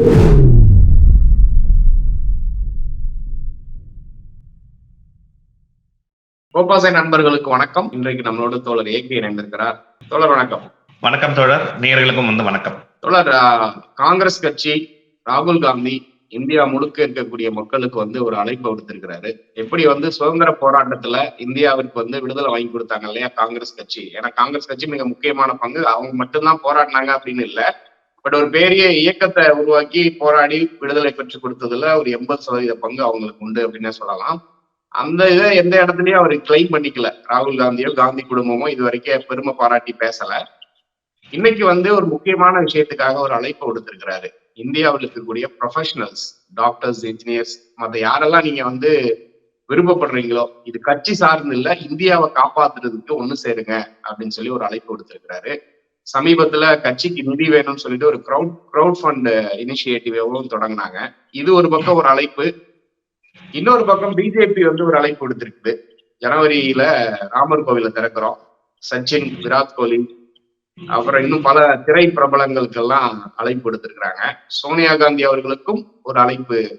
கோபாசை நண்பர்களுக்கு வணக்கம். இன்றைக்கு நம்மளோட தோழர் ஏகே இணைந்திருக்கிறார். தோழர் வணக்கம். வணக்கம் தோழர். நேயர்களுக்கும் வந்து வணக்கம். தோழர் காங்கிரஸ் கட்சி ராகுல் காந்தி இந்தியா முழுக்க இருக்கக்கூடிய மக்களுக்கு வந்து ஒரு அழைப்பு விடுத்திருக்கிறாரு. எப்படி வந்து சுதந்திர போராட்டத்துல இந்தியாவிற்கு வந்து விடுதலை வாங்கி கொடுத்தாங்க இல்லையா காங்கிரஸ் கட்சி? ஏன்னா காங்கிரஸ் கட்சி மிக முக்கியமான பங்கு. அவங்க மட்டும்தான் போராடினாங்க அப்படின்னு இல்ல. பட் ஒரு பெரிய இயக்கத்தை உருவாக்கி போராடி விடுதலை பெற்று கொடுத்ததுல ஒரு எண்பது சதவீத பங்கு அவங்களுக்கு உண்டு அப்படின்னே சொல்லலாம். அந்த இதை எந்த இடத்துலயும் அவர் கிளைம் பண்ணிக்கல. ராகுல் காந்தியோ காந்தி குடும்பமோ இது வரைக்கும் பெருமை பாராட்டி பேசல. இன்னைக்கு வந்து ஒரு முக்கியமான விஷயத்துக்காக ஒரு அழைப்பு கொடுத்திருக்கிறாரு இந்தியாவில் இருக்கக்கூடிய ப்ரொஃபஷனல்ஸ் டாக்டர்ஸ் இன்ஜினியர்ஸ் மற்ற யாரெல்லாம் நீங்க வந்து விருப்பப்படுறீங்களோ இது கட்சி சார்ந்து இல்ல இந்தியாவை காப்பாத்துறதுக்கு ஒண்ணு சேருங்க அப்படின்னு சொல்லி ஒரு அழைப்பு கொடுத்திருக்கிறாரு சமீபத்துல கட்சிக்கு நிதி வேணும்னு சொல்லிட்டு ஒரு க்ரௌட் க்ரௌட் ஃபண்ட் எவ்வளவு தொடங்கினாங்க. இது ஒரு பக்கம் ஒரு அழைப்பு. இன்னொரு பக்கம் பிஜேபி வந்து ஒரு அழைப்பு கொடுத்திருக்குது ஜனவரியில ராமர் கோவில திறக்கிறோம். சச்சின் விராட் கோலி அப்புறம் இன்னும் பல திரை பிரபலங்களுக்கெல்லாம் அழைப்பு கொடுத்திருக்கிறாங்க சோனியா காந்தி அவர்களுக்கும் ஒரு அழைப்பு.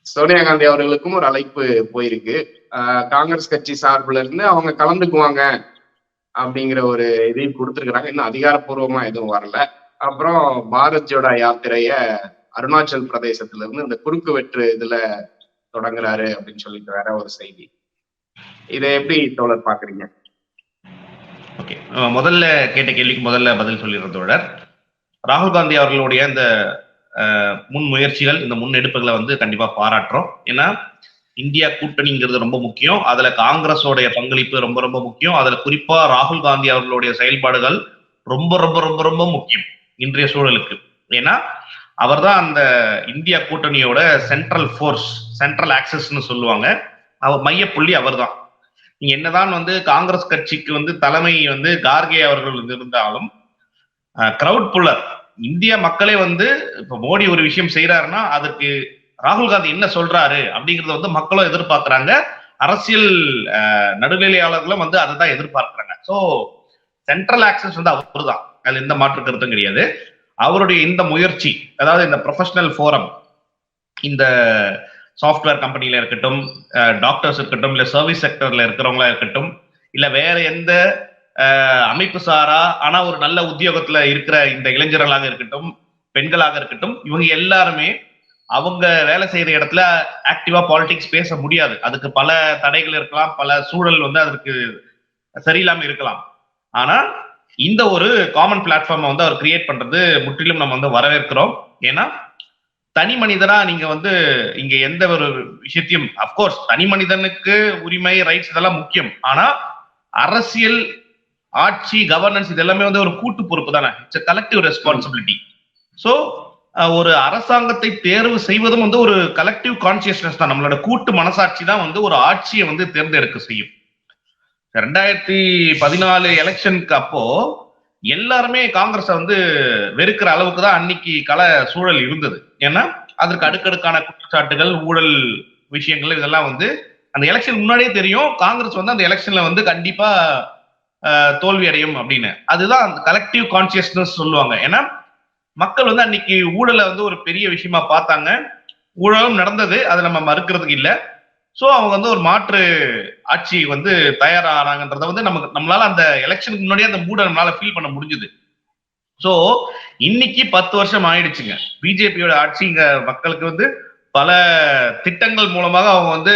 சோனியா காந்தி அவர்களுக்கும் ஒரு அழைப்பு போயிருக்கு. ஆஹ் காங்கிரஸ் கட்சி சார்புல இருந்து அவங்க கலந்துக்குவாங்க. அப்படிங்கிற ஒரு இதையும் கொடுத்திருக்கிறாங்க. இன்னும் அதிகாரப்பூர்வமா எதுவும் வரல. அப்புறம் பாரத் ஜோடா யாத்திரைய அருணாச்சல் பிரதேசத்துல இருந்து இந்த குறுக்கு வெற்று இதுல தொடங்குறாரு அப்படின்னு சொல்லிட்டு வேற ஒரு செய்தி. இதை எப்படி தோழர் பாக்குறீங்க ஓகே. முதல்ல கேட்ட கேள்விக்கு முதல்ல பதில் சொல்லிடுற தோழர். ராகுல் காந்தி அவர்களுடைய இந்த அஹ், முன் முயற்சிகள் இந்த முன்னெடுப்புகளை வந்து கண்டிப்பா பாராட்டுறோம். ஏன்னா இந்தியா கூட்டணிங்கிறது ரொம்ப முக்கியம். அதுல காங்கிரஸோடைய பங்களிப்பு ரொம்ப ரொம்ப முக்கியம். அதுல குறிப்பா ராகுல் காந்தி அவர்களுடைய செயல்பாடுகள் ரொம்ப ரொம்ப ரொம்ப ரொம்ப முக்கியம் இன்றைய சூழலுக்கு. ஏன்னா அவர்தான் அந்த இந்தியா கூட்டணியோட சென்ட்ரல் ஃபோர்ஸ் சென்ட்ரல் ஆக்சஸ்னு சொல்லுவாங்க. அவர் மையப்புள்ளி அவர்தான். நீங்க என்னதான் வந்து காங்கிரஸ் கட்சிக்கு வந்து தலைமை வந்து கார்கே அவர்கள் வந்து இருந்தாலும் கிரவுட் புல்லர் இந்திய மக்களே வந்து இப்ப மோடி ஒரு விஷயம் செய்யறாருன்னா அதற்கு ராகுல் காந்தி என்ன சொல்றாரு அப்படிங்கறத வந்து மக்களும் எதிர்பார்க்கிறாங்க. அரசியல் நடுநிலையாளர்களும் வந்து அதை தான் எதிர்பார்க்கிறாங்க. ஸோ சென்ட்ரல் ஆக்சஸ் வந்து அவர் தான் அதுல எந்த மாற்று கருத்தும் கிடையாது. அவருடைய இந்த முயற்சி அதாவது இந்த ப்ரொஃபஷனல் ஃபோரம் இந்த சாஃப்ட்வேர் கம்பெனில இருக்கட்டும் டாக்டர்ஸ் இருக்கட்டும் இல்லை சர்வீஸ் செக்டர்ல இருக்கிறவங்களா இருக்கட்டும் இல்ல வேற எந்த அமைப்பு சாரா ஆனா ஒரு நல்ல உத்தியோகத்துல இருக்கிற இந்த இளைஞர்களாக இருக்கட்டும் பெண்களாக இருக்கட்டும் இவங்க எல்லாருமே அவங்க வேலை செய்யற இடத்துல ஆக்டிவா பாலிடிக்ஸ் பேச முடியாது. அதுக்கு பல தடைகள் இருக்கலாம் பல சூழல் வந்து அதற்கு சரியில்லாம இருக்கலாம். ஆனா இந்த ஒரு காமன் பிளாட்ஃபார்மை வந்து அவர் கிரியேட் பண்றது முற்றிலும் நம்ம வந்து வரவேற்கிறோம். ஏன்னா தனி மனிதனா நீங்க வந்து இங்க எந்த ஒரு விஷயத்தையும் அப்கோர்ஸ் தனி மனிதனுக்கு உரிமை ரைட்ஸ் இதெல்லாம் முக்கியம். ஆனா அரசியல் ஆட்சி கவர்னன்ஸ் இது எல்லாமே வந்து ஒரு கூட்டு பொறுப்பு தானே. இட்ஸ் கலெக்டிவ் ரெஸ்பான்சிபிலிட்டி ஸோ ஒரு அரசாங்கத்தை தேர்வு செய்வதும் வந்து ஒரு கலெக்டிவ் கான்சியஸ்னஸ் தான். நம்மளோட கூட்டு மனசாட்சி தான் வந்து ஒரு ஆட்சியை வந்து தேர்ந்தெடுக்க செய்யும். ரெண்டாயிரத்தி பதினாலு எலெக்ஷனுக்கு அப்போ எல்லாருமே காங்கிரஸை வந்து வெறுக்கிற அளவுக்கு தான் அன்னைக்கு கல சூழல் இருந்தது. ஏன்னா அதற்கு அடுக்கடுக்கான குற்றச்சாட்டுகள் ஊழல் விஷயங்கள் இதெல்லாம் வந்து அந்த எலெக்ஷன் முன்னாடியே தெரியும். காங்கிரஸ் வந்து அந்த எலெக்ஷன்ல வந்து கண்டிப்பா தோல்வி அடையும் அப்படின்னு. அதுதான் அந்த கலெக்டிவ் கான்சியஸ்னஸ் சொல்லுவாங்க. ஏன்னா மக்கள் வந்து அன்னைக்கு ஊழலை வந்து ஒரு பெரிய விஷயமா பார்த்தாங்க. ஊழலும் நடந்தது. அதை நம்ம மறுக்கிறதுக்கு இல்லை. ஸோ அவங்க வந்து ஒரு மாற்று ஆட்சி வந்து தயாராகிறாங்கன்றத வந்து நமக்கு நம்மளால அந்த எலெக்ஷனுக்கு முன்னாடியே அந்த மூட நம்மளால ஃபீல் பண்ண முடிஞ்சுது. ஸோ இன்னைக்கு பத்து வருஷம் ஆயிடுச்சுங்க. பிஜேபியோட ஆட்சி இங்க மக்களுக்கு வந்து பல திட்டங்கள் மூலமாக அவங்க வந்து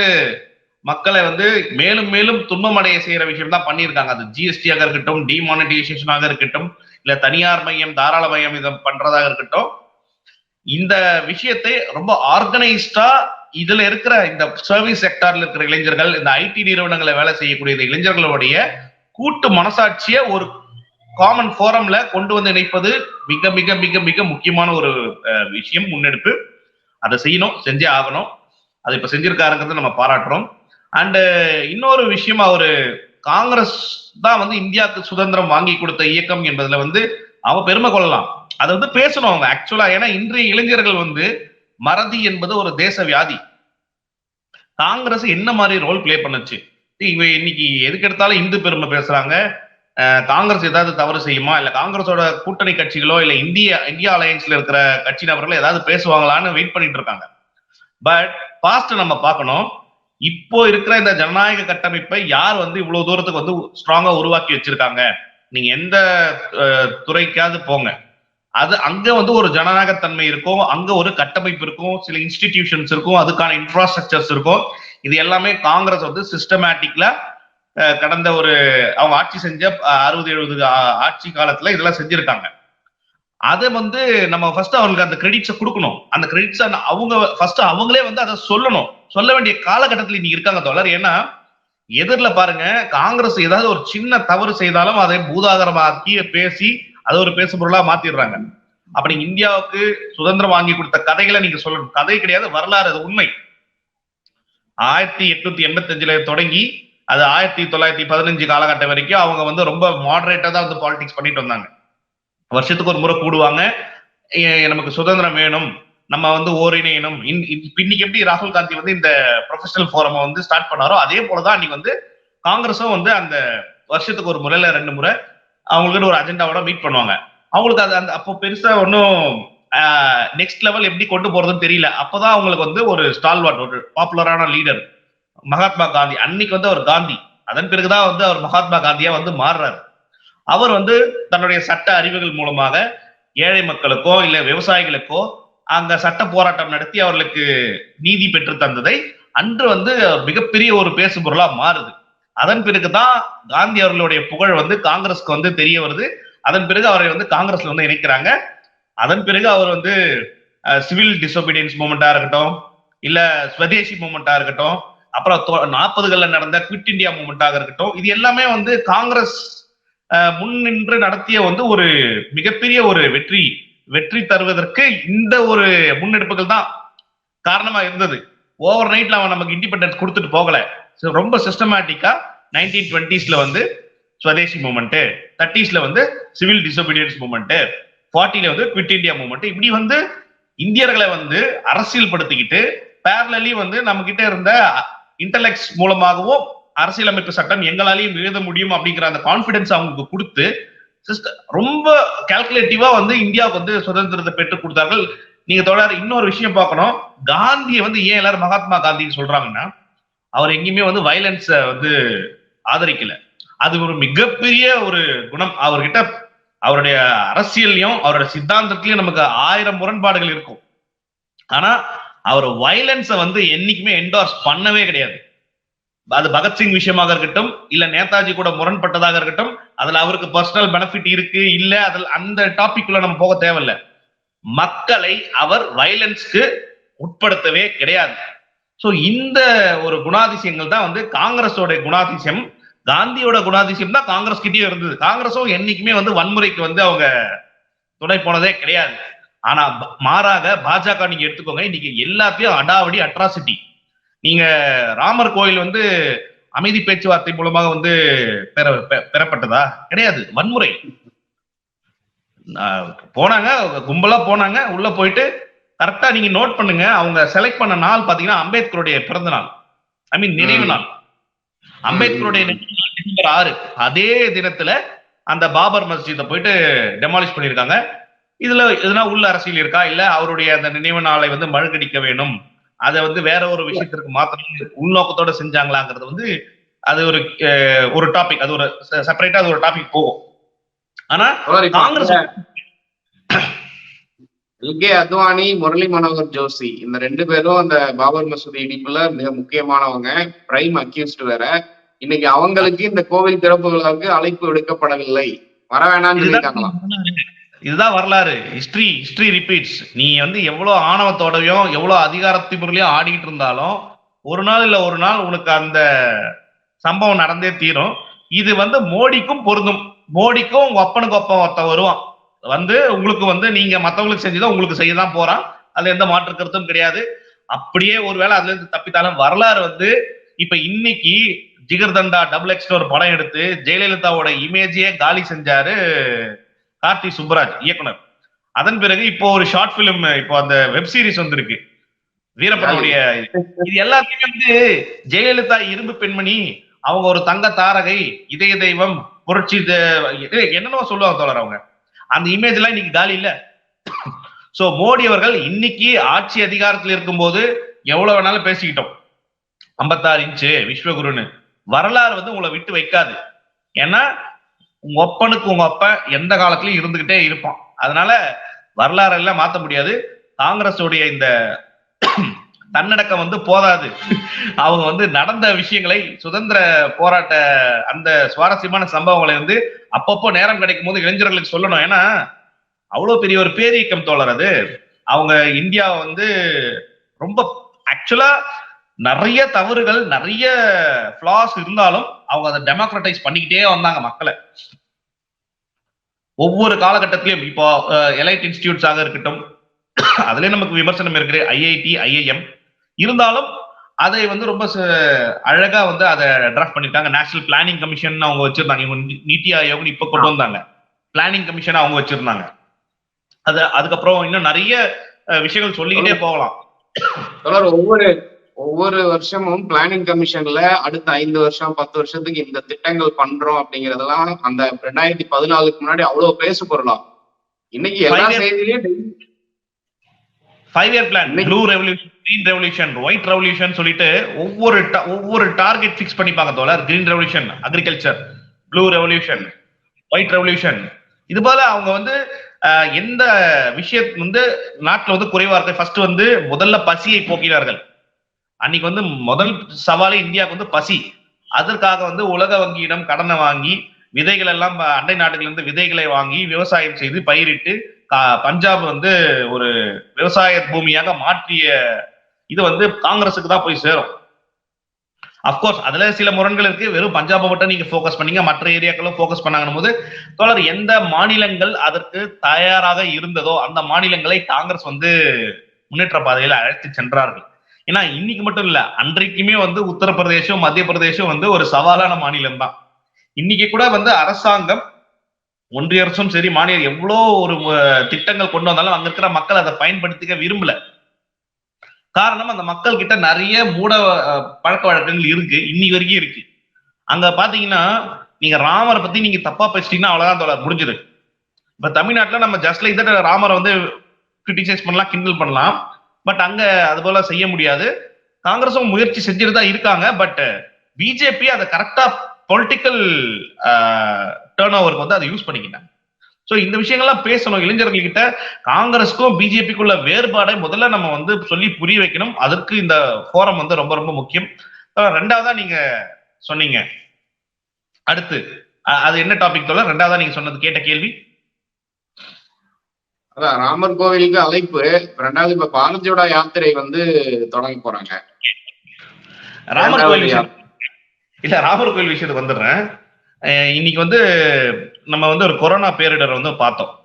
மக்களை வந்து மேலும் மேலும் துன்பமடைய செய்யற விஷயம் தான் பண்ணியிருக்காங்க. அது ஜிஎஸ்டியாக இருக்கட்டும் டிமானிட்டைசேஷனாக இருக்கட்டும் இல்ல தனியார் மையம் தாராள மையம் இதை பண்றதாக இருக்கட்டும். இந்த விஷயத்தை ரொம்ப ஆர்கனைஸ்டா இதுல இருக்கிற இந்த சர்வீஸ் செக்டார்ல இருக்கிற இளைஞர்கள் இந்த ஐடி நிறுவனங்களை வேலை செய்யக்கூடிய இந்த இளைஞர்களுடைய கூட்டு மனசாட்சியை ஒரு காமன் ஃபோரம்ல கொண்டு வந்து இணைப்பது மிக மிக மிக மிக முக்கியமான ஒரு விஷயம் முன்னெடுப்பு. அதை செய்யணும் செஞ்சே ஆகணும். அதை இப்ப செஞ்சிருக்காருங்கிறத நம்ம பாராட்டுறோம். அண்டு இன்னொரு விஷயம் அவரு காங்கிரஸ் தான் வந்து இந்தியாவுக்கு சுதந்திரம் வாங்கி கொடுத்த இயக்கம் என்பதுல வந்து அவன் பெருமை கொள்ளலாம். அதை வந்து பேசணும் அவங்க. ஆக்சுவலா ஏன்னா இன்றைய இளைஞர்கள் வந்து மறதி என்பது ஒரு தேச வியாதி காங்கிரஸ் என்ன மாதிரி ரோல் ப்ளே பண்ணுச்சு? இவங்க இன்னைக்கு எதுக்கு எடுத்தாலும் இந்து பெருமை பேசுறாங்க. காங்கிரஸ் ஏதாவது தவறு செய்யுமா? இல்ல காங்கிரஸோட கூட்டணி கட்சிகளோ இல்ல இந்திய இந்தியா அலையன்ஸ்ல இருக்கிற கட்சி நபர்கள் ஏதாவது பேசுவாங்களான்னு வெயிட் பண்ணிட்டு இருக்காங்க. பட் பாஸ்ட் நம்ம பார்க்கணும். இப்போ இருக்கிற இந்த ஜனநாயக கட்டமைப்பை யார் வந்து இவ்வளவு தூரத்துக்கு வந்து ஸ்ட்ராங்கா உருவாக்கி வச்சிருக்காங்க? நீங்க எந்த துறைக்காவது போங்க. அது அங்க வந்து ஒரு ஜனநாயகத்தன்மை இருக்கும் அங்க ஒரு கட்டமைப்பு இருக்கும் சில இன்ஸ்டிடியூஷன்ஸ் இருக்கும் அதுக்கான இன்ஃப்ராஸ்ட்ரக்சர்ஸ் இருக்கும். இது எல்லாமே காங்கிரஸ் வந்து சிஸ்டமேட்டிக்ல கடந்த ஒரு அவங்க ஆட்சி செஞ்ச அறுபது எழுபது ஆட்சி காலத்துல இதெல்லாம் செஞ்சிருக்காங்க. அதை வந்து நம்ம ஃபர்ஸ்ட் அவங்களுக்கு அந்த கிரெடிட்ஸை கொடுக்கணும். அந்த கிரெடிட்ஸ் அவங்க ஃபர்ஸ்ட் அவங்களே வந்து அதை சொல்லணும். சொல்ல வேண்டிய காலகட்டத்தில் இன்னைக்கு இருக்காங்க தோழர். ஏன்னா எதிரில் பாருங்க காங்கிரஸ் ஏதாவது ஒரு சின்ன தவறு செய்தாலும் அதை பூதாகரமாக்கி பேசி அதை ஒரு பேசு பொருளா மாத்திடுறாங்க. அப்ப நீங்க இந்தியாவுக்கு சுதந்திரம் வாங்கி கொடுத்த கதைகளை நீங்க சொல்லணும். கதை கிடையாது வரலாறு அது உண்மை. ஆயிரத்தி எட்நூத்தி எண்பத்தி அஞ்சுல தொடங்கி அது ஆயிரத்தி தொள்ளாயிரத்தி பதினஞ்சு காலகட்டம் வரைக்கும் அவங்க வந்து ரொம்ப மாடரேட்டா தான் வந்து பாலிடிக்ஸ் பண்ணிட்டு வந்தாங்க. வருஷத்துக்கு ஒரு முறை கூடுவாங்க. நமக்கு சுதந்திரம் வேணும். நம்ம வந்து ஓரிணையணும். இன்- இன்னைக்கு எப்படி ராகுல் காந்தி வந்து இந்த ப்ரொஃபஷனல் ஃபோரமை வந்து ஸ்டார்ட் பண்ணாரோ அதே போலதான் அன்னைக்கு வந்து காங்கிரஸும் வந்து அந்த வருஷத்துக்கு ஒரு முறையில ரெண்டு முறை அவங்களுக்கு ஒரு அஜெண்டாவோட மீட் பண்ணுவாங்க. அவங்களுக்கு அது அந்த அப்போ பெருசா ஒன்றும் நெக்ஸ்ட் லெவல் எப்படி கொண்டு போறதுன்னு தெரியல. அப்பதான் அவங்களுக்கு வந்து ஒரு ஸ்டால்வாட் ஒரு பாப்புலரான லீடர் மகாத்மா காந்தி. அன்னைக்கு வந்து அவர் காந்தி. அதன் பிறகுதான் வந்து அவர் மகாத்மா காந்தியா வந்து மாறுறாரு. அவர் வந்து தன்னுடைய சட்ட அறிவுகள் மூலமாக ஏழை மக்களுக்கோ இல்ல விவசாயிகளுக்கோ அங்க சட்ட போராட்டம் நடத்தி அவர்களுக்கு நீதி பெற்று தந்ததை அன்று வந்து மிகப்பெரிய ஒரு பேசு பொருளா மாறுது. அதன் பிறகுதான் காந்தி அவர்களுடைய புகழ் வந்து காங்கிரஸ்க்கு வந்து தெரிய வருது. அதன் பிறகு அவரை வந்து காங்கிரஸ்ல வந்து இணைக்கிறாங்க. அதன் பிறகு அவர் வந்து சிவில் டிசோபீடியன்ஸ் மூமெண்டா இருக்கட்டும் இல்ல ஸ்வதேசி மூமெண்டா இருக்கட்டும் அப்புறம் நாற்பதுகள்ல நடந்த குவிட் இந்தியா மூமெண்டாக இருக்கட்டும் இது எல்லாமே வந்து காங்கிரஸ் முன் நின்று நடத்திய வந்து ஒரு மிகப்பெரிய ஒரு வெற்றி வெற்றி தருவதற்கு இந்த ஒரு முன்னெடுப்புகள் தான் காரணமா இருந்தது. ஓவர் நைட்ல அவன் நமக்கு இண்டிபெண்டன்ஸ் கொடுத்துட்டு போகல. ரொம்ப சிஸ்டமேட்டிக்கா நைன்டீன் டுவெண்ட்டிஸ்ல வந்து ஸ்வதேசி மூமெண்ட் தேர்ட்டிஸ்ல வந்து சிவில் டிசோபீடியன்ஸ் மூமெண்ட் ஃபார்ட்டில வந்து குவிட் இந்தியா மூமெண்ட் இப்படி வந்து இந்தியர்களை வந்து அரசியல் படுத்திக்கிட்டு பேரலி வந்து நம்ம கிட்ட இருந்த இன்டலெக்ட்ஸ் மூலமாகவும் அரசியலமைப்பு சட்டம் எங்களாலையும் எழுத முடியும் அப்படிங்கிற அந்த கான்பிடன்ஸ் அவங்களுக்கு கொடுத்து ரொம்ப கால்குலேட்டிவா வந்து இந்தியாவுக்கு வந்து சுதந்திரத்தை பெற்றுக் கொடுத்தார்கள். நீங்க தொடர் இன்னொரு விஷயம் பார்க்கணும். காந்தியை வந்து ஏன் எல்லாரும் மகாத்மா காந்தின்னு சொல்றாங்கன்னா அவர் எங்கேயுமே வந்து வயலன்ஸ வந்து ஆதரிக்கல. அது ஒரு மிகப்பெரிய ஒரு குணம். அவர்கிட்ட அவருடைய அரசியல்லையும் அவருடைய சித்தாந்தத்திலையும் நமக்கு ஆயிரம் முரண்பாடுகள் இருக்கும். ஆனா அவர் வயலன்ஸை வந்து என்னைக்குமே என்டார்ஸ் பண்ணவே கிடையாது. அது பகத்சிங் விஷயமாக இருக்கட்டும் இல்ல நேதாஜி கூட முரண்பட்டதாக இருக்கட்டும் அதுல அவருக்கு பர்சனல் பெனிஃபிட் இருக்கு இல்ல அதில் அந்த டாபிக்குள்ள நம்ம போக தேவையில்ல. மக்களை அவர் வயலன்ஸ்க்கு உட்படுத்தவே கிடையாது. ஸோ இந்த ஒரு குணாதிசயங்கள் தான் வந்து காங்கிரஸோட குணாதிசயம் காந்தியோட குணாதிசயம் தான் காங்கிரஸ் கிட்டயும் இருந்தது. காங்கிரஸும் என்னைக்குமே வந்து வன்முறைக்கு வந்து அவங்க துணை போனதே கிடையாது. ஆனா மாறாக பாஜக நீங்க எடுத்துக்கோங்க இன்னைக்கு எல்லாத்தையும் அடாவடி அட்ராசிட்டி நீங்க ராமர் கோயில் வந்து அமைதி பேச்சுவார்த்தை மூலமாக வந்து பெற பெறப்பட்டதா? கிடையாது. வன்முறை. போனாங்க கும்பலா போனாங்க உள்ள போயிட்டு கரெக்டா நீங்க நோட் பண்ணுங்க. அவங்க செலக்ட் பண்ண நாள் பாத்தீங்கன்னா அம்பேத்கருடைய பிறந்த நாள். ஐ மீன் நினைவு நாள். அம்பேத்கருடைய நினைவு நாள் டிசம்பர் ஆறு. அதே தினத்துல அந்த பாபர் மஸ்ஜிதை போயிட்டு டெமாலிஷ் பண்ணியிருக்காங்க. இதுல எதுனா உள்ள அரசியல் இருக்கா? இல்ல அவருடைய அந்த நினைவு நாளை வந்து மழுக்கடிக்க வேணும் அதை வந்து வேற ஒரு விஷயத்திற்கு மாத்திரம் உள்நோக்கத்தோட செஞ்சாங்களாங்கிறது வந்து அது ஒரு ஒரு டாபிக் அது ஒரு செப்பரேட்டா அது ஒரு டாபிக் போகும். ஆனா காங்கிரஸ் எல்கே அத்வானி முரளி மனோகர் ஜோஷி இந்த ரெண்டு பேரும் அந்த பாபர் மசூதி இடிப்புல மிக முக்கியமானவங்க. பிரைம் அக்யூஸ்ட் வேற. இன்னைக்கு அவங்களுக்கு இந்த கோவில் திறப்பு விழாவுக்கு அழைப்பு விடுக்கப்படவில்லை. வர வேணாம்னு சொல்லியிருக்காங்களாம் இதுதான் வரலாறு. ஹிஸ்டரி ஹிஸ்டரி ரிப்பீட்ஸ் நீ வந்து எவ்வளவு எவ்வளோ எவ்வளவு பொருளையும் ஆடிக்கிட்டு இருந்தாலும் ஒரு நாள் இல்லை ஒரு நாள் உனக்கு அந்த சம்பவம் நடந்தே தீரும். இது வந்து மோடிக்கும் பொருந்தும். மோடிக்கும் உங்க அப்பனுக்கு அப்பன் ஒருத்தன் வருவான். வந்து உங்களுக்கு வந்து நீங்க மற்றவங்களுக்கு செஞ்சுதான் உங்களுக்கு செய்ய தான் போறான். அதுல எந்த மாற்று கருத்தும் கிடையாது. அப்படியே ஒருவேளை அதுல இருந்து தப்பித்தாலும் வரலாறு வந்து இப்ப இன்னைக்கு ஜிகர்தண்டா டபுள் எக்ஸ் ஒரு படம் எடுத்து ஜெயலலிதாவோட இமேஜையே காலி செஞ்சாரு கார்த்தி சுப்ராஜ் இயக்குனர். அதன் பிறகு இப்போ ஒரு ஷார்ட் பிலிம் இப்போ அந்த வெப் சீரிஸ் வந்திருக்கு. வீரப்பனுடைய இது எல்லாத்தையுமே வந்து ஜெயலலிதா இரும்பு பெண்மணி அவங்க ஒரு தங்க தாரகை இதய தெய்வம் புரட்சி என்னென்னவோ சொல்லுவாங்க தோழர் அவங்க. அந்த இமேஜ் எல்லாம் இன்னைக்கு காலி இல்ல. சோ மோடி அவர்கள் இன்னைக்கு ஆட்சி அதிகாரத்தில் இருக்கும்போது எவ்வளவு வேணாலும் பேசிக்கிட்டோம். ஐம்பத்தாறு இன்ச்சு விஸ்வகுருன்னு. வரலாறு வந்து உங்களை விட்டு வைக்காது. ஏன்னா உங்க ஒப்பனுக்கு உங்க அப்ப எந்த காலத்திலயும் இருந்துகிட்டே இருப்பான். அதனால வரலாறு எல்லாம் மாத்த முடியாது. காங்கிரஸுடைய இந்த தன்னடக்கம் வந்து போதாது. அவங்க வந்து நடந்த விஷயங்களை சுதந்திர போராட்ட அந்த சுவாரஸ்யமான சம்பவங்களை வந்து அப்பப்போ நேரம் கிடைக்கும் போது இளைஞர்களுக்கு சொல்லணும். ஏன்னா அவ்வளவு பெரிய ஒரு பேரியக்கம் தோழர் அது. அவங்க இந்தியாவை வந்து ரொம்ப ஆக்சுவலா நிறைய தவறுகள் நிறைய ஃபிளாஸ் இருந்தாலும் அவங்க அதை டெமோக்ரட்டைஸ் பண்ணிக்கிட்டே வந்தாங்க மக்களை. ஒவ்வொரு காலகட்டத்திலையும் இப்போ எலைட் இன்ஸ்டிடியூட்ஸாக இருக்கட்டும் அதுலயும் நமக்கு விமர்சனம் இருக்கு ஐஐடி ஐஐஎம் இருந்தாலும் அதை வந்து ரொம்ப அழகா வந்து அதை டிராஃப்ட் பண்ணிருக்காங்க நேஷனல் பிளானிங் கமிஷன் அவங்க வச்சிருந்தாங்க. இவங்க நி- நித்தி ஆயோக்னு இப்ப கொண்டு வந்தாங்க. பிளானிங் கமிஷன் அவங்க வச்சிருந்தாங்க. அது அதுக்கப்புறம் இன்னும் நிறைய விஷயங்கள் சொல்லிக்கிட்டே போகலாம். ஒவ்வொரு ஒவ்வொரு வருஷமும் பிளானிங் கமிஷன்ல அடுத்த ஐந்து வருஷம் பத்து வருஷத்துக்கு இந்த திட்டங்கள் பண்றோம் அப்படிங்கறதெல்லாம் அந்த ரெண்டாயிரத்தி பதினாலுக்கு முன்னாடி அவ்வளவு பேசு பொருளாம் இன்னைக்கு எல்லா. செய்திலையும் five year plan blue revolution green revolution white revolution சொல்லிட்டு ஒவ்வொரு ஒவ்வொரு டார்கெட் ஃபிக்ஸ் பண்ணிப்பாங்க தோழர் green revolution agriculture blue revolution white revolution இது போல அவங்க வந்து எந்த விஷயம் வந்து நாட்டுல வந்து குறைவா இருக்கு. ஃபர்ஸ்ட் வந்து முதல்ல பசியை போக்கினார்கள். அன்னைக்கு வந்து முதல் சவாலே இந்தியாவுக்கு வந்து பசி. அதற்காக வந்து உலக வங்கியிடம் கடனை வாங்கி விதைகள் எல்லாம் அண்டை நாடுகளிலிருந்து இருந்து விதைகளை வாங்கி விவசாயம் செய்து பயிரிட்டு கா- பஞ்சாப் வந்து ஒரு விவசாய பூமியாக மாற்றிய இது வந்து காங்கிரஸுக்கு தான் போய் சேரும். அப்கோர்ஸ் அதுல சில முரண்கள் இருக்கு. வெறும் பஞ்சாபை மட்டும் நீங்க ஃபோக்கஸ் பண்ணீங்க. மற்ற ஏரியாக்களும் ஃபோக்கஸ் பண்ணாங்கன்னு போது தொடர் எந்த மாநிலங்கள் அதற்கு தயாராக இருந்ததோ அந்த மாநிலங்களை காங்கிரஸ் வந்து முன்னேற்ற பாதையில் அழைத்து சென்றார்கள். ஏன்னா இன்னைக்கு மட்டும் இல்ல அன்றைக்குமே வந்து உத்தரப்பிரதேசம் மத்திய பிரதேசம் வந்து ஒரு சவாலான மாநிலம் தான் இன்னைக்கு கூட வந்து அரசாங்கம் ஒன்றிய அரசும் சரி மாநிலம் எவ்வளோ ஒரு திட்டங்கள் கொண்டு வந்தாலும் அங்க இருக்கிற மக்கள் அதை பயன்படுத்திக்க விரும்பல. காரணம் அந்த மக்கள் கிட்ட நிறைய மூட பழக்க வழக்கங்கள் இருக்கு இன்னி வரைக்கும் இருக்கு. அங்க பாத்தீங்கன்னா நீங்க ராமரை பத்தி நீங்க தப்பா பேசிட்டீங்கன்னா அவ்வளவுதான் தோழர் முடிஞ்சது இப்ப தமிழ்நாட்டுல நம்ம ஜஸ்ட் லைக் தட் ராமரை வந்து கிரிட்டிசைஸ் பண்ணலாம் கிண்டல் பண்ணலாம். பட் அங்க அது போல செய்ய முடியாது. காங்கிரஸும் முயற்சி செஞ்சுட்டு தான் இருக்காங்க பட் பிஜேபி அதை கரெக்டா பொலிட்டிக்கல் டேர்ன் ஓவருக்கு வந்து அதை யூஸ் பண்ணிக்கிட்டாங்க. ஸோ இந்த விஷயங்கள்லாம் பேசணும். இளைஞர்கள்கிட்ட காங்கிரஸ்க்கும் பிஜேபிக்குள்ள வேறுபாடை முதல்ல நம்ம வந்து சொல்லி புரிய வைக்கணும். அதற்கு இந்த ஃபோரம் வந்து ரொம்ப ரொம்ப முக்கியம். ரெண்டாவதா நீங்க சொன்னீங்க. அடுத்து அது என்ன டாபிக் தோல ரெண்டாவதா நீங்க சொன்னது கேட்ட கேள்வி. அதான் ராமர் கோவிலுக்கு அழைப்பு. ரெண்டாவது இப்ப பாரதியோட யாத்திரை வந்து தொடங்க போறாங்க. ராமர் விஷயம். இல்ல ராமர் கோயில் விஷயத்துக்கு வந்துடுறேன். இன்னைக்கு வந்து நம்ம வந்து ஒரு கொரோனா பேரிடர் வந்து பார்த்தோம்.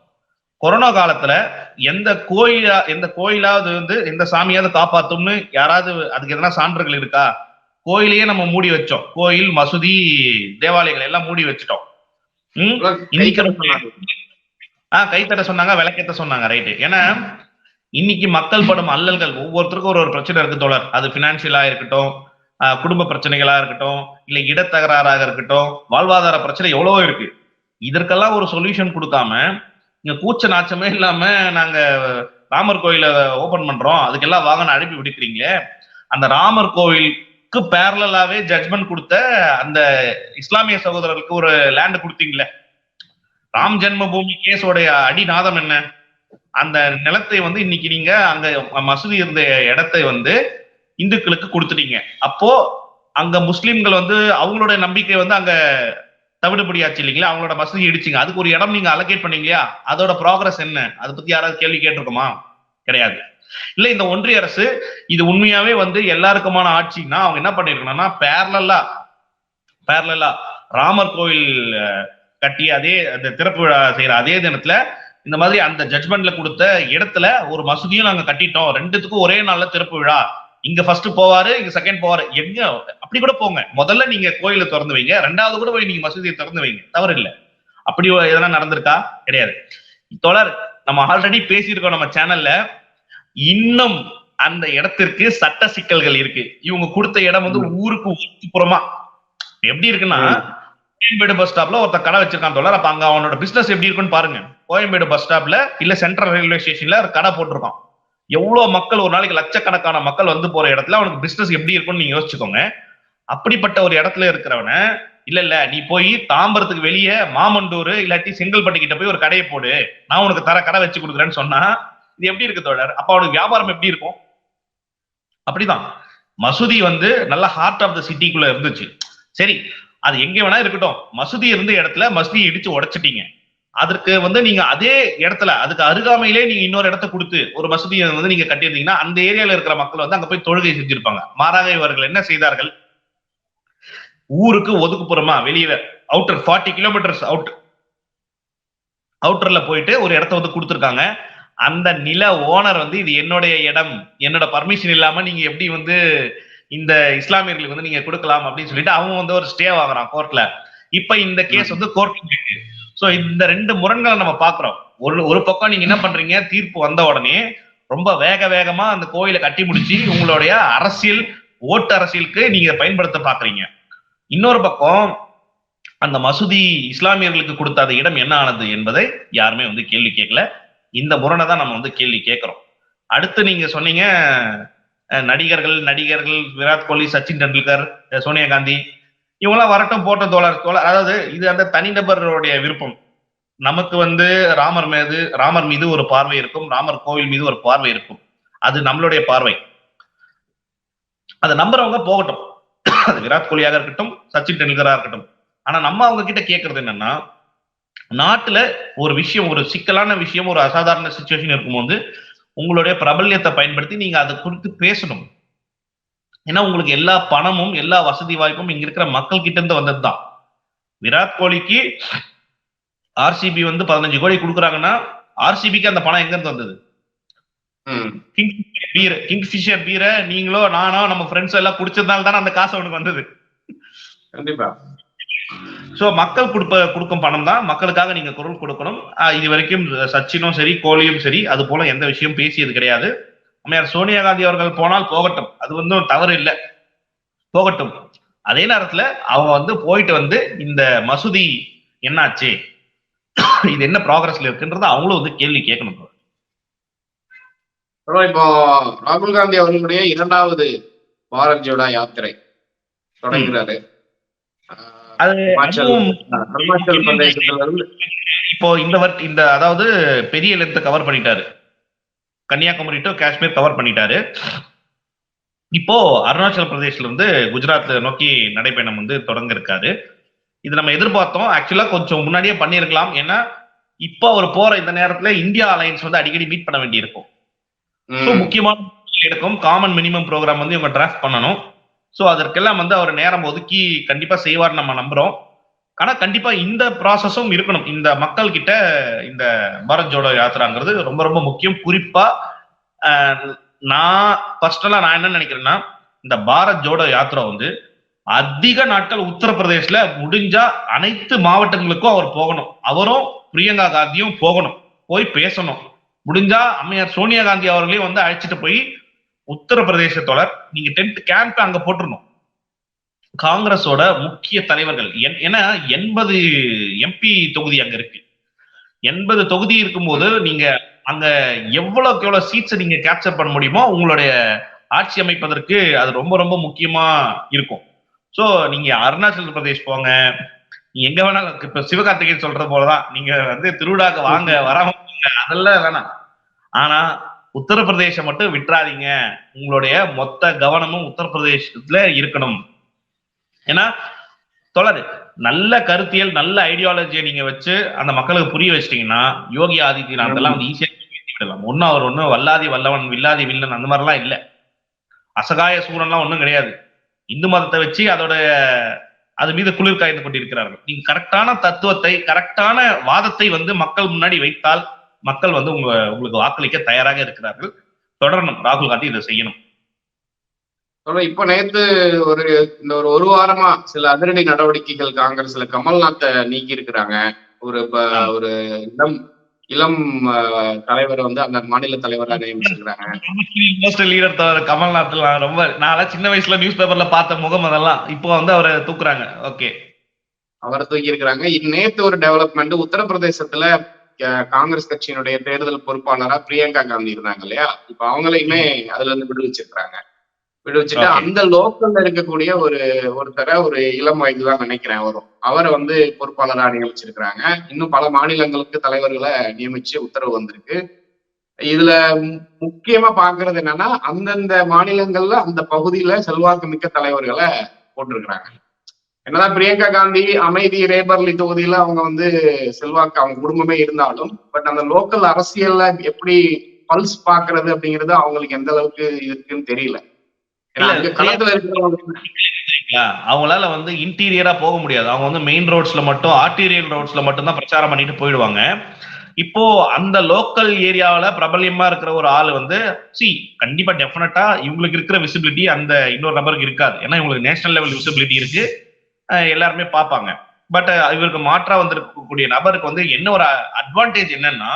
கொரோனா காலத்துல எந்த கோயிலா எந்த கோயிலாவது வந்து எந்த சாமியாவது காப்பாத்தும்னு யாராவது அதுக்கு எதனா சான்றுகள் இருக்கா? கோயிலையே நம்ம மூடி வச்சோம். கோயில் மசூதி தேவாலயங்கள் எல்லாம் மூடி வச்சுட்டோம். ம்? இன்னைக்கு சொன்னாங்க. ஆஹ் கைத்தட்ட சொன்னாங்க விளக்கேத்த சொன்னாங்க ரைட்டு ஏன்னா இன்னைக்கு மக்கள் படும் அல்லல்கள் ஒவ்வொருத்தருக்கும் ஒரு ஒரு பிரச்சனை இருக்கு தோழர். அது பினான்சியலா இருக்கட்டும் குடும்ப பிரச்சனைகளா இருக்கட்டும் இல்ல இடத்தகராறாக இருக்கட்டும் வாழ்வாதார பிரச்சனை எவ்வளவோ இருக்கு. இதற்கெல்லாம் ஒரு சொல்யூஷன் கொடுக்காம இங்க கூச்ச நாச்சமே இல்லாம நாங்க ராமர் கோயில ஓபன் பண்றோம். அதுக்கெல்லாம் வாகனம் அனுப்பி விடுக்கிறீங்களே அந்த ராமர் கோயிலுக்கு பேரலாவே ஜட்மெண்ட் கொடுத்த அந்த இஸ்லாமிய சகோதரர்களுக்கு ஒரு லேண்ட் கொடுத்தீங்களே. ராம் ஜென்ம பூமி கேஸோடைய அடிநாதம் என்ன? அந்த நிலத்தை வந்து இன்னைக்கு நீங்க அங்க மசூதி இருந்த இடத்தை வந்து இந்துக்களுக்கு கொடுத்துட்டீங்க. அப்போ அங்க முஸ்லிம்கள் வந்து அவங்களோட நம்பிக்கை வந்து அங்க தவிடுபடியாச்சு இல்லைங்களா? அவங்களோட மசூதி இடிச்சிங்க. அதுக்கு ஒரு இடம் நீங்க அலோகேட் பண்ணீங்களா அதோட ப்ராக்ரஸ் என்ன? அதை பத்தி யாராவது கேள்வி கேட்டிருக்குமா? கிடையாது. இல்ல இந்த ஒன்றிய அரசு இது உண்மையாவே வந்து எல்லாருக்குமான ஆட்சின்னா அவங்க என்ன பண்ணிருக்கணும்னா பேரலா பேரலா ராமர் கோயில் கட்டி அதே அந்த திறப்பு விழா செய்யற அதே தினத்துல இந்த மாதிரி அந்த ஜட்மெண்ட்ல கொடுத்த இடத்துல ஒரு மசூதியும் நாங்க கட்டிட்டோம். ரெண்டுத்துக்கும் ஒரே நாள்ல திறப்பு விழா. இங்க ஃபர்ஸ்ட் போவாரு இங்க செகண்ட் போவாரு. எங்க? அப்படி கூட போங்க. முதல்ல நீங்க கோயிலை திறந்து வைங்க. ரெண்டாவது கூட போய் நீங்க மசூதியை திறந்து வைங்க. தவறு இல்ல அப்படி எதனா நடந்திருக்கா? கிடையாது. தொடர் நம்ம ஆல்ரெடி பேசியிருக்கோம் நம்ம சேனல்ல இன்னும் அந்த இடத்திற்கு சட்ட சிக்கல்கள் இருக்கு. இவங்க கொடுத்த இடம் வந்து ஊருக்கு ஒதுக்குப்புறமா எப்படி இருக்குன்னா கோயம்பேடு பஸ் ஸ்டாப்ல ஒருத்த கடை வச்சிருக்கான் தோழர். அப்ப அங்க அவனோட பிசினஸ் எப்படி இருக்குன்னு பாருங்க. கோயம்பேடு பஸ் ஸ்டாப்ல இல்ல சென்ட்ரல் ரயில்வே ஸ்டேஷன்ல ஒரு கடை போட்டிருக்கான். எவ்வளவு மக்கள் ஒரு நாளைக்கு லட்சக்கணக்கான மக்கள் வந்து போற இடத்துல அவனுக்கு பிசினஸ் எப்படி இருக்கும்னு நீங்க யோசிச்சுக்கோங்க. அப்படிப்பட்ட ஒரு இடத்துல இருக்கிறவன இல்ல இல்ல நீ போய் தாம்பரத்துக்கு வெளியே மாமண்டூர் இல்லாட்டி செங்கல்பட்டு கிட்ட போய் ஒரு கடையை போடு. நான் உனக்கு தர கடை வச்சு கொடுக்குறேன்னு சொன்னா இது எப்படி இருக்கு தோழர்? அப்ப அவனுக்கு வியாபாரம் எப்படி இருக்கும்? அப்படிதான். மசூதி வந்து நல்ல ஹார்ட் ஆஃப் த சிட்டிக்குள்ள இருந்துச்சு. சரி அது எங்க வேணா இருக்கட்டும். மசூதி இருந்த இடத்துல மசூதியை இடிச்சு உடைச்சிட்டீங்க. அதற்கு வந்து நீங்க அதே இடத்துல அதுக்கு அருகாமையிலே நீங்க இன்னொரு இடத்த கொடுத்து ஒரு மசூதியை வந்து நீங்க கட்டியிருந்தீங்கன்னா அந்த ஏரியால இருக்கிற மக்கள் வந்து அங்க போய் தொழுகை செஞ்சிருப்பாங்க. மாறாக இவர்கள் என்ன செய்தார்கள்? ஊருக்கு ஒதுக்குப்புறமா வெளியில அவுட்டர் ஃபார்ட்டி கிலோமீட்டர்ஸ் அவுட் அவுட்டர்ல போயிட்டு ஒரு இடத்த வந்து கொடுத்துருக்காங்க. அந்த நில ஓனர் வந்து இது என்னுடைய இடம் என்னோட பர்மிஷன் இல்லாம நீங்க எப்படி வந்து இந்த இஸ்லாமியர்களுக்கு வந்து நீங்க கொடுக்கலாம் அப்படின்னு சொல்லிட்டு அவங்க வந்து ஒரு ஸ்டே வாங்குறான் கோர்ட்ல இப்ப இந்த கேஸ் வந்து கோர்ட் இருக்கு சோ இந்த ரெண்டு முரண்களை நம்ம பாக்குறோம் ஒரு ஒரு பக்கம் நீங்க என்ன பண்றீங்க? தீர்ப்பு வந்த உடனே ரொம்ப வேக வேகமா அந்த கோயிலை கட்டி முடிச்சு உங்களுடைய அரசியல் ஓட்டு அரசியலுக்கு நீங்க பயன்படுத்த பாக்குறீங்க இன்னொரு பக்கம் அந்த மசூதி இஸ்லாமியர்களுக்கு கொடுத்த அந்த இடம் என்ன ஆனது என்பதை யாருமே வந்து கேள்வி கேட்கல. இந்த முரணை தான் நம்ம வந்து கேள்வி கேட்கிறோம். அடுத்து நீங்க சொன்னீங்க நடிகர்கள் நடிகர்கள் விராட் கோலி சச்சின் டெண்டுல்கர் சோனியா காந்தி இவங்கெல்லாம் வரட்டும் போட்ட தோழர் தோழர். அதாவது இது அந்த தனிநபருடைய விருப்பம். நமக்கு வந்து ராமர் மீது ராமர் மீது ஒரு பார்வை இருக்கும். ராமர் கோவில் மீது ஒரு பார்வை இருக்கும். அது நம்மளுடைய பார்வை. அதை நம்புறவங்க போகட்டும். அது விராட் கோலியாக இருக்கட்டும் சச்சின் டெண்டுல்கரா இருக்கட்டும். ஆனா நம்ம அவங்க கிட்ட கேட்கறது என்னன்னா நாட்டுல ஒரு விஷயம் ஒரு சிக்கலான விஷயம் ஒரு அசாதாரண சுச்சுவேஷன் இருக்கும்போது உங்களுடைய பிரபல்யத்தை பயன்படுத்தி நீங்க அதை குறித்து பேசணும். ஏன்னா உங்களுக்கு எல்லா பணமும் எல்லா வசதி வாய்ப்பும் இங்க இருக்கிற மக்கள் கிட்ட இருந்து வந்ததுதான். விராட் கோலிக்கு ஆர்சிபி வந்து பதினஞ்சு கோடி கொடுக்குறாங்கன்னா ஆர்சிபிக்கு அந்த பணம் எங்க இருந்து வந்தது? ம். கிங் பீர் கிங்ஃபிஷர் பீரை நீங்களோ நானோ நம்ம ஃப்ரெண்ட்ஸோ எல்லாம் குடிச்சதுனால தானே அந்த காசு அவனுக்கு வந்தது. கண்டிப்பா. சோ மக்கள் கொடுப்ப கொடுக்கும் பணம் தான். மக்களுக்காக நீங்க குரல் கொடுக்கணும். இது வரைக்கும் சச்சினும் சரி கோலியும் சரி அது போல எந்த விஷயம் பேசியது கிடையாது. அம்மையார் சோனியா காந்தி அவர்கள் போனால் போகட்டும். அது வந்து தவறு இல்லை. போகட்டும். அதே நேரத்துல அவங்க வந்து போயிட்டு வந்து இந்த மசூதி என்னாச்சு? இது என்ன ப்ராக்ரஸ்ல இருக்குன்றத அவங்களும் வந்து கேள்வி கேட்கணும். இப்போ ராகுல் காந்தி அவர்களுடைய இரண்டாவது பாரத் ஜோடா யாத்திரை தொடங்குறாரு. அது இப்போ இந்த இந்த அதாவது பெரிய லென்த் கவர் பண்ணிட்டாரு. கன்னியாகுமரி டு காஷ்மீர் கவர் பண்ணிட்டாரு. இப்போ அருணாச்சல பிரதேஷ்ல இருந்து குஜராத்ல நோக்கி நடைபயணம் வந்து தொடங்க இருக்காரு இது நம்ம எதிர்பார்த்தோம். ஆக்சுவலா கொஞ்சம் முன்னாடியே பண்ணியிருக்கலாம். ஏன்னா இப்போ அவர் போற இந்த நேரத்துல இந்தியா அலையன்ஸ் வந்து அடிக்கடி மீட் பண்ண வேண்டியிருக்கும். முக்கியமான எடுக்கும். காமன் மினிமம் ப்ரோக்ராம் வந்து இவங்க டிராஃப்ட் பண்ணணும். ஸோ அதற்கெல்லாம் வந்து அவர் நேரம் ஒதுக்கி கண்டிப்பா செய்வார் நம்ம நம்புறோம். ஆனா கண்டிப்பா இந்த ப்ராசஸும் இருக்கணும். இந்த மக்கள் கிட்ட இந்த பாரத் ஜோடோ யாத்திராங்கிறது ரொம்ப ரொம்ப முக்கியம். குறிப்பா நான் பர்சனலா நான் என்ன நினைக்கிறேன்னா இந்த பாரத் ஜோடோ யாத்திரா வந்து அதிக நாட்கள் உத்தரப்பிரதேஷ்ல முடிஞ்சா அனைத்து மாவட்டங்களுக்கும் அவர் போகணும். அவரும் பிரியங்கா காந்தியும் போகணும். போய் பேசணும். முடிஞ்சா அம்மையார் சோனியா காந்தி அவர்களையும் வந்து அழைச்சிட்டு போய் உத்தரப்பிரதேசத்தோட நீங்க டென்த் கேம்ப் அங்க போட்டுருணும் காங்கிரஸோட முக்கிய தலைவர்கள் என்- ஏன்னா எண்பது எம்பி தொகுதி அங்க இருக்கு. எண்பது தொகுதி இருக்கும்போது நீங்க அங்க எவ்வளவுக்கு எவ்வளவு சீட்ஸை நீங்க கேப்சர் பண்ண முடியுமோ உங்களுடைய ஆட்சி அமைப்பதற்கு அது ரொம்ப ரொம்ப முக்கியமா இருக்கும். சோ நீங்க அருணாச்சல பிரதேஷ் போங்க. நீங்க எங்க வேணாலும் இப்ப சிவகார்த்திகேயன் சொல்றது போலதான். நீங்க வந்து திருவிழாக்கு வாங்க வராம போங்க. அதெல்லாம் வேணாம். ஆனா உத்தரப்பிரதேசம் மட்டும் விட்டுறாதீங்க. உங்களுடைய மொத்த கவனமும் உத்தரப்பிரதேசத்துல இருக்கணும். ஏன்னா தொடரு நல்ல கருத்தியல் நல்ல ஐடியாலஜியை நீங்க வச்சு அந்த மக்களுக்கு புரிய வச்சிட்டீங்கன்னா யோகி ஆதித்யநாத் எல்லாம் வந்து ஈஸியா விடலாம். ஒன்னும் அவர் ஒன்னும் வல்லாதி வல்லவன் வில்லாதி வில்லன் அந்த மாதிரிலாம் இல்ல. அசகாய சூரன்லாம் ஒன்றும் கிடையாது. இந்து மதத்தை வச்சு அதோட அது மீது குளிர் காய்ந்து கொண்டிருக்கிறார்கள். நீங்க கரெக்டான தத்துவத்தை கரெக்டான வாதத்தை வந்து மக்கள் முன்னாடி வைத்தால் மக்கள் வந்து உங்க உங்களுக்கு வாக்களிக்க தயாராக இருக்கிறார்கள். தொடரணும். ராகுல் காந்தி இதை செய்யணும். இப்ப நேத்து ஒரு இந்த ஒரு ஒரு வாரமா சில அதிரடி நடவடிக்கைகள் காங்கிரஸ்ல கமல்நாத்தை நீக்கி இருக்கிறாங்க ஒரு. ஒரு இளம் இளம் தலைவரை வந்து அந்த மாநில தலைவரா தவிர கமல்நாத் ரொம்ப நான் சின்ன வயசுல நியூஸ் பேப்பர்ல பார்த்த முகம் அதெல்லாம். இப்போ வந்து அவரை தூக்குறாங்க. ஓகே. அவரை தூக்கி இருக்கிறாங்க நேத்து ஒரு டெவலப்மெண்ட் உத்தரப்பிரதேசத்துல காங்கிரஸ் கட்சியினுடைய தேர்தல் பொறுப்பாளரா பிரியங்கா காந்தி இருந்தாங்க இல்லையா? இப்ப அவங்களையுமே அதுல இருந்து விடுவிச்சிருக்காங்க விடுவிச்சுட்டு. அந்த லோக்கல்ல இருக்கக்கூடிய ஒரு ஒருத்தரை ஒரு இளம் வயது தான் நினைக்கிறேன் வரும் அவரை வந்து பொறுப்பாளரா நியமிச்சிருக்கிறாங்க. இன்னும் பல மாநிலங்களுக்கு தலைவர்களை நியமிச்சு உத்தரவு வந்திருக்கு. இதுல முக்கியமா பாக்குறது என்னன்னா அந்தந்த மாநிலங்கள்ல அந்த பகுதியில செல்வாக்கு மிக்க தலைவர்களை போட்டிருக்கிறாங்க. என்னதான் பிரியங்கா காந்தி அமைதி ரேபர்லி தொகுதியில அவங்க வந்து செல்வாக்கு அவங்க குடும்பமே இருந்தாலும் பட் அந்த லோக்கல் அரசியல்ல எப்படி பல்ஸ் பாக்குறது அப்படிங்கிறது அவங்களுக்கு எந்த அளவுக்கு இருக்குன்னு தெரியல? அவங்களால வந்து இன்டீரியரா போக முடியாது. அவங்க வந்து மெயின் ரோட்ஸ்ல மட்டும் ஆர்டீரியல் ரோட்ஸ்ல மட்டும் தான் பிரச்சாரம் பண்ணிட்டு போயிடுவாங்க. இப்போ அந்த லோக்கல் ஏரியாவுல பிரபல்யமா இருக்கிற ஒரு ஆள் வந்து சி கண்டிப்பா டெஃபினட்டா இவங்களுக்கு இருக்கிற விசிபிலிட்டி அந்த இன்னொரு நபருக்கு இருக்காது. ஏன்னா இவங்களுக்கு நேஷனல் லெவல் விசிபிலிட்டி இருக்கு. எல்லாருமே பார்ப்பாங்க. பட் இவருக்கு மாற்றா வந்திருக்கக்கூடிய நபருக்கு வந்து என்ன ஒரு அட்வான்டேஜ் என்னன்னா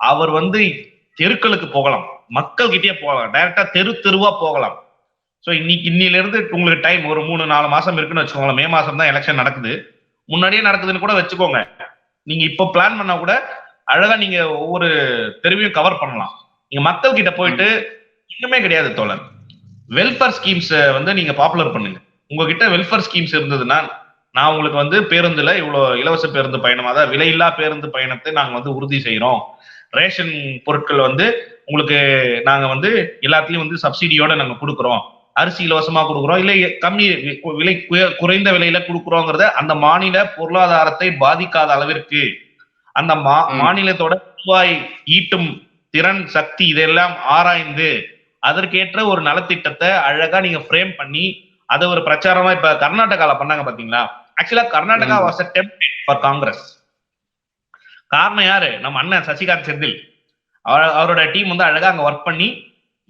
அவர் வந்து தெருக்களுக்கு போகலாம். மக்கள் கிட்டே போகலாம் டைரக்டா தெரு தெருவா போகலாம். ஸோ இன்னைக்கு இன்னில இருந்து உங்களுக்கு டைம் ஒரு மூணு நாலு மாசம் இருக்குன்னு வச்சுக்கோங்களேன். மே மாசம் தான் எலெக்ஷன் நடக்குது. முன்னாடியே நடக்குதுன்னு கூட வச்சுக்கோங்க. நீங்க இப்போ பிளான் பண்ணா கூட அழகா நீங்க ஒவ்வொரு தெருவையும் கவர் பண்ணலாம். நீங்க மக்கள் கிட்ட போயிட்டு இன்னுமே கிடையாது தோழர். வெல்ஃபேர் ஸ்கீம்ஸ் வந்து நீங்க பாப்புலர் பண்ணுங்க. உங்ககிட்ட வெல்ஃபேர் ஸ்கீம்ஸ் இருந்ததுன்னா நான் உங்களுக்கு வந்து பேருந்துல இவ்வளவு இலவச பேருந்து பயணம் அதாவது விலையில்லா பேருந்து பயணத்தை நாங்க வந்து உறுதி செய்யறோம் ரேஷன் பொருட்கள் வந்து உங்களுக்கு நாங்க வந்து எல்லாத்துலயும் வந்து சப்சிடியோட நாங்க கொடுக்குறோம். அரிசி இலவசமா கொடுக்குறோம். இல்ல கம்மி விலை குறைந்த விலையில கொடுக்குறோங்கிறத அந்த மாநில பொருளாதாரத்தை பாதிக்காத அளவிற்கு அந்த மா ம். மாநிலத்தோட வருவாய் ஈட்டும் திறன் சக்தி இதெல்லாம் ஆராய்ந்து அதற்கேற்ற ஒரு நலத்திட்டத்தை அழகா நீங்க ஃப்ரேம் பண்ணி அதை ஒரு பிரச்சாரமா இப்ப கர்நாடகால பண்ணாங்க பாத்தீங்களா? Actually Karnataka. Was a template for Congress காரணம் யாரு? நம்ம அண்ணன் சசிகாந்த் செந்தில். அவர் அவரோட டீம் வந்து அழகா அங்க ஒர்க் பண்ணி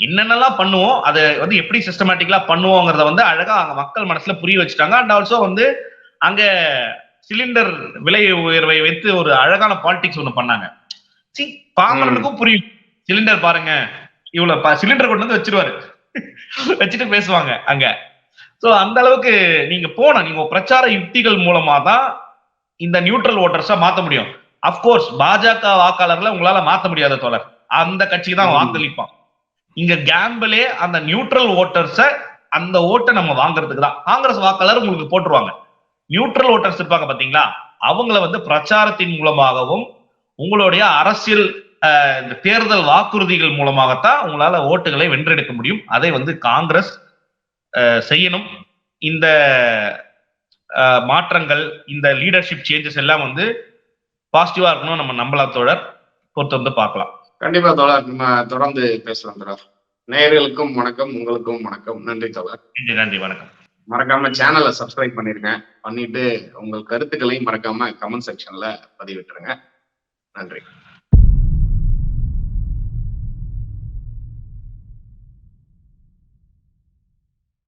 என்னென்னலாம் பண்ணுவோம் அதை வந்து எப்படி சிஸ்டமேட்டிக்கலா பண்ணுவோங்கிறத வந்து அழகா அங்க மக்கள் மனசுல புரிய வச்சுட்டாங்க. அண்ட் ஆல்சோ வந்து அங்க சிலிண்டர் விலை உயர்வை வைத்து ஒரு அழகான பாலிடிக்ஸ் ஒண்ணு பண்ணாங்க. சி பாமரனுக்கும் புரியும். சிலிண்டர் பாருங்க. இவ்வளவு சிலிண்டர் கொண்டு வந்து வச்சிருவாரு. வச்சுட்டு பேசுவாங்க அங்க. ஸோ அந்த அளவுக்கு நீங்க போன நீங்க பிரச்சார யுக்திகள் மூலமா தான் இந்த நியூட்ரல் ஓட்டர்ஸா மாத்த முடியும். அப்கோர்ஸ் பாஜக வாக்காளர்களை உங்களால மாத்த முடியாத தோழர். அந்த கட்சிக்கு தான் வாக்களிப்பான் இங்க கேம்பிளே அந்த நியூட்ரல் ஓட்டர்ஸ அந்த ஓட்டை நம்ம வாங்குறதுக்கு தான். காங்கிரஸ் வாக்காளர் உங்களுக்கு போட்டுருவாங்க. நியூட்ரல் ஓட்டர்ஸ் இருப்பாங்க பாத்தீங்களா? அவங்கள வந்து பிரச்சாரத்தின் மூலமாகவும் உங்களுடைய அரசியல் இந்த தேர்தல் வாக்குறுதிகள் மூலமாகத்தான் உங்களால ஓட்டுகளை வென்றெடுக்க முடியும். அதை வந்து காங்கிரஸ் செய்யணும். இந்த மாற்றங்கள் இந்த லீடர்ஷிப் சேஞ்சஸ் எல்லாம் வந்து பாசிட்டிவா இருக்கணும் நம்ம நம்பலாம் தோழர். பொறுத்து வந்து பார்க்கலாம். கண்டிப்பா தோழர் நம்ம தொடர்ந்து பேசலாம் தோழர். நேயர்களுக்கும் வணக்கம் உங்களுக்கும் வணக்கம். நன்றி தோழர். நன்றி நன்றி வணக்கம். மறக்காம சேனலை சப்ஸ்கிரைப் பண்ணிருங்க. பண்ணிட்டு உங்கள் கருத்துக்களையும் மறக்காம கமெண்ட் செக்ஷன்ல பதிவிட்டுருங்க. நன்றி.